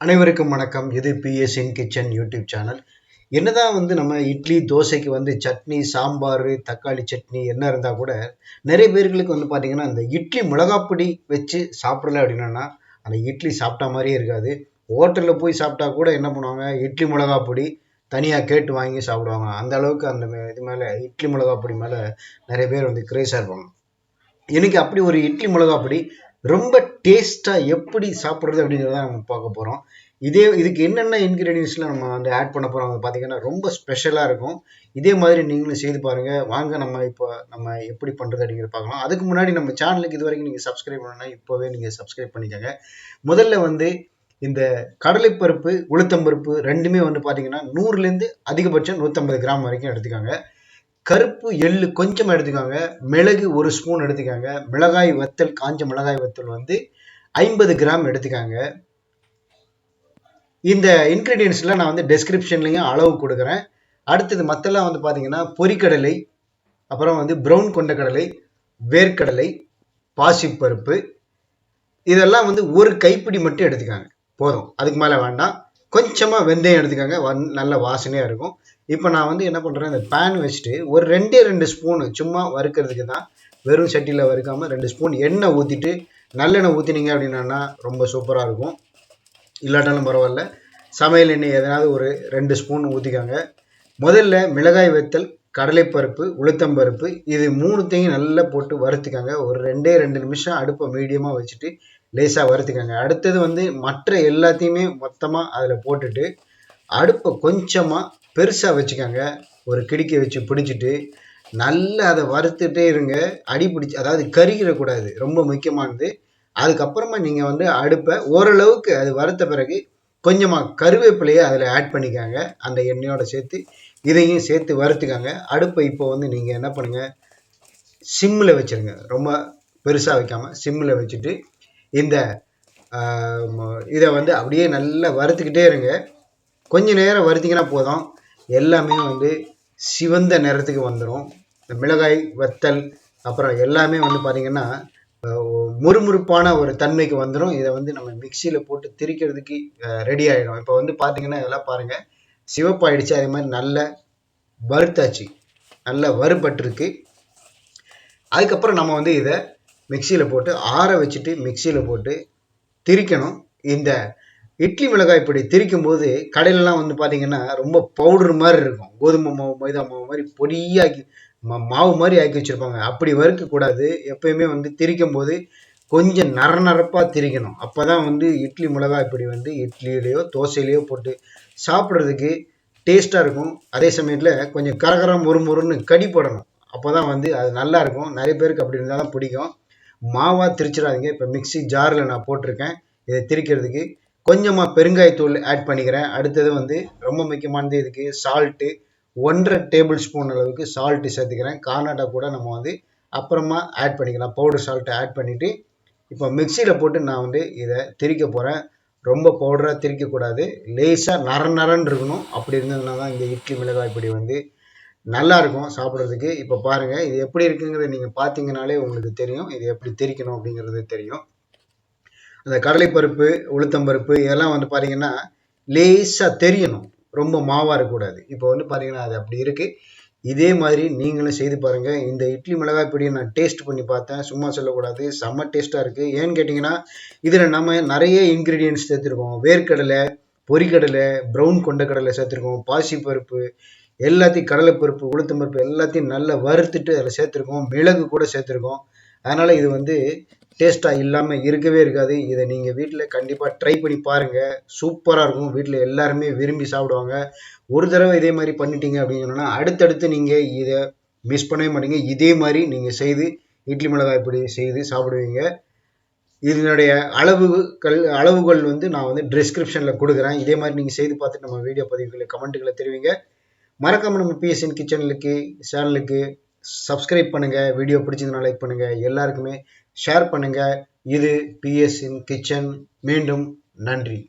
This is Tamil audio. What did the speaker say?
அனைவருக்கும் வணக்கம். இது பிஎஸ்என் கிச்சன் யூடியூப் சேனல். என்னதான் வந்து நம்ம இட்லி தோசைக்கு வந்து சட்னி சாம்பார் தக்காளி சட்னி என்ன இருந்தால் கூட நிறைய பேர்களுக்கு வந்து பார்த்தீங்கன்னா அந்த இட்லி மிளகாப்பொடி வச்சு சாப்பிடல அப்படின்னா அந்த இட்லி சாப்பிட்டா மாதிரியே இருக்காது. ஹோட்டலில் போய் சாப்பிட்டா கூட என்ன பண்ணுவாங்க? இட்லி மிளகாப்பொடி தனியாக கேட்டு வாங்கி சாப்பிடுவாங்க. அந்த அளவுக்கு அந்த இது மேலே இட்லி மிளகாப்பொடி மேலே நிறைய பேர் வந்து கிரேஸாக இருப்பாங்க. எனக்கு அப்படி ஒரு இட்லி மிளகாப்பொடி ரொம்ப டேஸ்ட்டாக எப்படி சாப்பிட்றது அப்படிங்கிறத நம்ம பார்க்க போகிறோம் இதே இதுக்கு என்னென்ன இன்க்ரீடியன்ஸ்லாம் நம்ம வந்து ஆட் பண்ண போகிறோம் பார்த்தீங்கன்னா ரொம்ப ஸ்பெஷலாக இருக்கும். இதே மாதிரி நீங்களும் செய்து பாருங்கள் வாங்க நம்ம இப்போ நம்ம எப்படி பண்ணுறது அப்படிங்கிறத பார்க்கலாம். அதுக்கு முன்னாடி நம்ம சேனலுக்கு இது வரைக்கும் நீங்கள் சப்ஸ்கிரைப் பண்ணணும்னா இப்போவே நீங்கள் சப்ஸ்கிரைப் பண்ணிக்கோங்க. முதல்ல வந்து இந்த கடலைப்பருப்பு உளுத்தம்பருப்பு ரெண்டுமே வந்து பார்த்தீங்கன்னா நூறுலேருந்து அதிகபட்சம் நூற்றம்பது கிராம் வரைக்கும் எடுத்துக்கோங்க. கருப்பு எள்ளு கொஞ்சம் எடுத்துக்கோங்க. மிளகு ஒரு ஸ்பூன் எடுத்துக்கோங்க. மிளகாய் வத்தல் காஞ்ச மிளகாய் வத்தல் வந்து ஐம்பது கிராம் எடுத்துக்கோங்க. இந்த இன்க்ரீடியன்ஸ்லாம் நான் வந்து டெஸ்கிரிப்ஷன்லையும் அளவு கொடுக்குறேன். அடுத்தது மற்றெல்லாம் வந்து பார்த்தீங்கன்னா பொரிக்கடலை அப்புறம் வந்து ப்ரௌன் கொண்டக்கடலை வேர்க்கடலை பாசிப்பருப்பு. இதெல்லாம் வந்து ஒரு கைப்பிடி மட்டும் எடுத்துக்காங்க. போதும். அதுக்கு மேலே வேண்டாம். கொஞ்சமாக வெந்தயம் எடுத்துக்கோங்க. வந் நல்ல வாசனையாக இருக்கும். இப்போ நான் வந்து என்ன பண்ணுறேன் இந்த பேன் வச்சுட்டு ஒரு ரெண்டே ரெண்டு ஸ்பூனு சும்மா வறுக்கிறதுக்கு தான் வெறும் சட்டியில் வறுக்காமல் ரெண்டு ஸ்பூன் எண்ணெய் ஊற்றிட்டு நல்லெண்ணெய் ஊற்றினீங்க அப்படின்னா ரொம்ப சூப்பராக இருக்கும். இல்லாட்டாலும் பரவாயில்ல. சமையல் எண்ணெய் எதனாவது ஒரு ரெண்டு ஸ்பூன் ஊற்றிக்காங்க முதல்ல மிளகாய் வத்தல் கடலைப்பருப்பு உளுத்தம்பருப்பு இது மூணுத்தையும் நல்லா போட்டு வறுத்துக்காங்க. ஒரு ரெண்டே ரெண்டு நிமிஷம் அடுப்பை மீடியமாக வச்சுட்டு லேசாக வறுத்துக்கோங்க. அடுத்தது வந்து மற்ற எல்லாத்தையுமே மொத்தமாக அதில் போட்டுட்டு அடுப்பை கொஞ்சமாக பெருசாக வச்சுக்கோங்க. ஒரு கிடுக்கி வச்சு பிடிச்சிட்டு நல்லா அதை வறுத்துட்டே இருங்க. அடி பிடிச்சி அதாவது கருகிடக்கூடாது ரொம்ப முக்கியமானது. அதுக்கப்புறமா நீங்கள் வந்து அடுப்பை ஓரளவுக்கு அது வறுத்த பிறகு கொஞ்சமாக கருவேப்பிலையை அதில் ஆட் பண்ணிக்காங்க. அந்த எண்ணெயோட சேர்த்து இதையும் சேர்த்து வறுத்துக்கோங்க. அடுப்பை இப்போ வந்து நீங்கள் என்ன பண்ணுங்கள் சிம்மில் வச்சுருங்க. ரொம்ப பெருசாக வைக்காமல் சிம்மில் வச்சுட்டு இந்த இதை வந்து அப்படியே நல்லா வறுத்துக்கிட்டே இருங்க. கொஞ்ச நேரம் வருத்திங்கன்னா போதும். எல்லாமே வந்து சிவந்த நிறத்துக்கு வந்துடும் இந்த மிளகாய் வத்தல் அப்புறம் எல்லாமே வந்து பார்த்திங்கன்னா முறுமுறுப்பான ஒரு தன்மைக்கு வந்துடும் இதை வந்து நம்ம மிக்சியில் போட்டு திரிக்கிறதுக்கு ரெடி ஆகிடும் இப்போ வந்து பார்த்தீங்கன்னா இதெல்லாம் பாருங்கள் சிவப்பாயிடுச்சு. அதே மாதிரி நல்ல வறுத்தாச்சு. நல்ல வறுபட்டிருக்கு. அதுக்கப்புறம் நம்ம வந்து இதை மிக்சியில் போட்டு ஆற வச்சுட்டு மிக்சியில் போட்டு திரிக்கணும். இந்த இட்லி மிளகாய் பொடி திரிக்கும் போது கடையிலலாம் வந்து பார்த்தீங்கன்னா ரொம்ப பவுடர் மாதிரி இருக்கும். கோதுமை மாவு மைதா மாவு மாதிரி பொடியாக்கி மா- மாவு மாதிரி ஆக்கி வச்சுருப்பாங்க. அப்படி வறுக்கக்கூடாது. எப்பயுமே வந்து திரிக்கும் போது கொஞ்சம் நர நரப்பாக திரிக்கணும். அப்போ தான் வந்து இட்லி மிளகாய் பொடி வந்து இட்லியிலையோ தோசையிலையோ போட்டு சாப்பிட்றதுக்கு டேஸ்ட்டாக இருக்கும். அதே சமயத்தில் கொஞ்சம் கரகரம் முறுமுறுன்னு கடி போடணும். அப்போ தான் வந்து அது நல்லாயிருக்கும் நிறைய பேருக்கு அப்படி இருந்தால் தான் பிடிக்கும். மாவாக திரிச்சிடாதீங்க. இப்போ மிக்ஸி ஜாரில் நான் போட்டிருக்கேன். இதை திரிக்கிறதுக்கு கொஞ்சமாக பெருங்காயத்தூள் ஆட் பண்ணிக்கிறேன். அடுத்தது வந்து ரொம்ப முக்கியமானது இதுக்கு சால்ட்டு ஒன்றரை டேபிள் ஸ்பூன் அளவுக்கு சால்ட்டு சேர்த்துக்கிறேன். கார்னாட்டா கூட நம்ம வந்து அப்புறமா ஆட் பண்ணிக்கலாம். பவுடர் சால்ட்டை ஆட் பண்ணிவிட்டு இப்போ மிக்சியில் போட்டு நான் வந்து இதை திரிக்க போகிறேன் ரொம்ப பவுடராக திரிக்கக்கூடாது லேசாக நர நரன்னு இருக்கணும். அப்படி இருந்ததுனா தான் இந்த இட்லி மிளகாய் பொடி வந்து நல்லாயிருக்கும் சாப்பிட்றதுக்கு. இப்போ பாருங்கள் இது எப்படி இருக்குங்கிறத நீங்கள் பார்த்தீங்கனாலே உங்களுக்கு தெரியும். இது எப்படி திரிக்கணும் அப்படிங்கிறது தெரியும். அந்த கடலைப்பருப்பு உளுத்தம்பருப்பு இதெல்லாம் வந்து பார்த்தீங்கன்னா லேசாக தெரியணும். ரொம்ப மாவாக இருக்கக்கூடாது. இப்போ வந்து பார்த்தீங்கன்னா அது அப்படி இருக்குது இதே மாதிரி நீங்களும் செய்து பாருங்கள் இந்த இட்லி மிளகாய் பொடியை நான் டேஸ்ட் பண்ணி பார்த்தேன். சும்மா சொல்லக்கூடாது. செம்ம டேஸ்ட்டாக இருக்குது ஏன்னு கேட்டிங்கன்னா இதில் நம்ம நிறைய இன்க்ரீடியன்ட்ஸ் சேர்த்துருக்கோம். வேர்க்கடலை பொரிக்கடலை ப்ரௌன் கொண்ட கடலை சேர்த்துருக்கோம். பாசிப்பருப்பு எல்லாத்தையும் கடலைப்பருப்பு உளுத்தம்பருப்பு எல்லாத்தையும் நல்லா வறுத்துட்டு அதில் சேர்த்துருக்கோம். மிளகு கூட சேர்த்துருக்கோம். அதனால் இது வந்து டேஸ்ட்டாக இல்லாமல் இருக்கவே இருக்காது. இதை நீங்கள் வீட்டில் கண்டிப்பாக ட்ரை பண்ணி பாருங்கள் சூப்பராக இருக்கும். வீட்டில் எல்லாருமே விரும்பி சாப்பிடுவாங்க. ஒரு தடவை இதே மாதிரி பண்ணிட்டீங்க அப்படின்னு சொன்னா அடுத்தடுத்து நீங்கள் இதை மிஸ் பண்ணவே மாட்டீங்க. இதே மாதிரி நீங்கள் செய்து இட்லி மிளகாய் இப்படி செய்து சாப்பிடுவீங்க. இதனுடைய அளவுகள் அளவுகள் வந்து நான் வந்து டிஸ்கிரிப்ஷனில் கொடுக்குறேன். இதே மாதிரி நீங்கள் செய்து பார்த்துட்டு நம்ம வீடியோ பதிவுகளை கமெண்ட்டுகளை தெரிவிங்க. மறக்காமல் நம்ம பிஎஸ்என் கிச்சனுக்கு சேனலுக்கு சப்ஸ்கிரைப் பண்ணுங்கள் வீடியோ பிடிச்சதுன்னா லைக் பண்ணுங்கள் எல்லாருக்குமே ஷேர் பண்ணுங்கள் இது பிஎஸ்என் கிச்சன் மீண்டும் நன்றி.